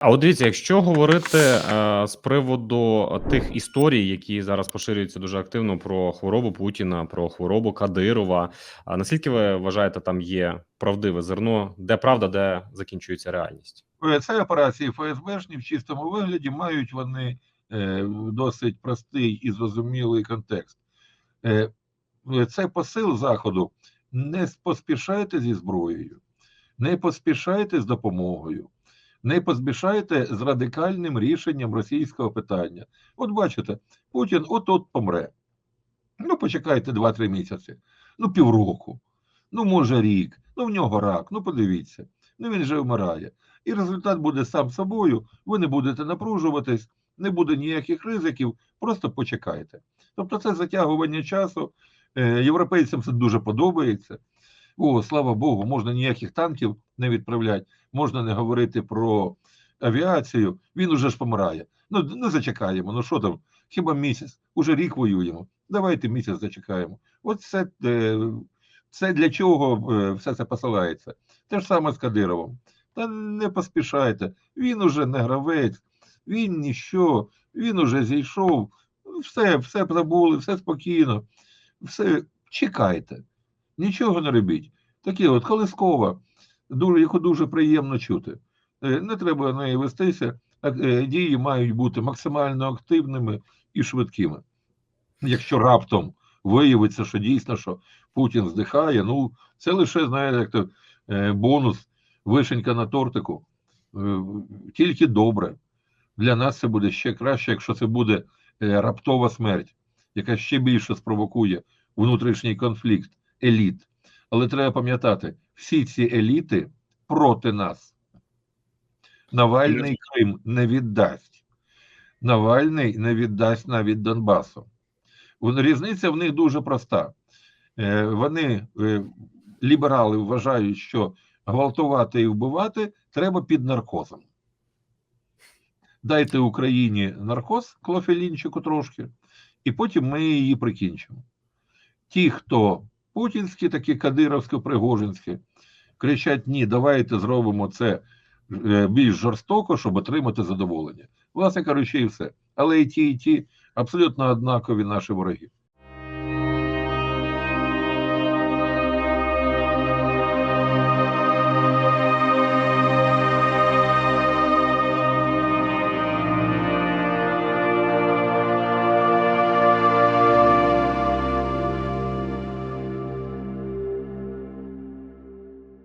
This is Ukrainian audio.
А от дивіться, якщо говорити е, з приводу тих історій, які зараз поширюються дуже активно про хворобу Путіна, про хворобу Кадирова, а наскільки ви вважаєте, там є правдиве зерно, де правда, де закінчується реальність? Е, Це операції ФСБшні в чистому вигляді мають вони е, досить простий і зрозумілий контекст. Е, е, Це посил Заходу. Не поспішайте зі зброєю, не поспішайте з допомогою, не поспішайте з радикальним рішенням російського питання. От бачите, Путін от-от помре. Ну, почекайте 2-3 місяці, ну півроку, ну може рік, ну в нього рак, ну подивіться, ну він же вмирає. І результат буде сам собою, ви не будете напружуватись, не буде ніяких ризиків, просто почекайте. Тобто це затягування часу. Е, Європейцям це дуже подобається. О, слава Богу, можна ніяких танків не відправляти, можна не говорити про авіацію. Він уже ж помирає. Ну, не зачекаємо. Ну що там? Хіба місяць? Уже рік воюємо. Давайте місяць зачекаємо. От це, це для чого е, все це посилається. Те ж саме з Кадировим. Та не поспішайте. Він уже не гравець, він ніщо, він уже зійшов. Все, все забули, все спокійно, все чекайте, нічого не робіть. Такі от Колискова, дуже, яку дуже приємно чути. Е, Не треба на неї вестися. е, Дії мають бути максимально активними і швидкими. Якщо раптом виявиться, що дійсно що Путін здихає, ну це лише знаєте, як то е, бонус, вишенька на тортику. Тільки добре. Для нас це буде ще краще, якщо це буде раптова смерть, яка ще більше спровокує внутрішній конфлікт еліт. Але треба пам'ятати, всі ці еліти проти нас. Навальний Крим не віддасть. Навальний не віддасть навіть Донбасу. Різниця в них дуже проста. Е, Вони, е, ліберали, вважають, що гвалтувати і вбивати треба під наркозом. Дайте Україні наркоз, клофелінчику трошки, і потім ми її прикінчимо. Ті, хто путінські, такі кадировсько-пригожинські, кричать: ні, давайте зробимо це е, більш жорстоко, щоб отримати задоволення. Власне кажучи, і все. Але і ті, і ті абсолютно однакові наші вороги.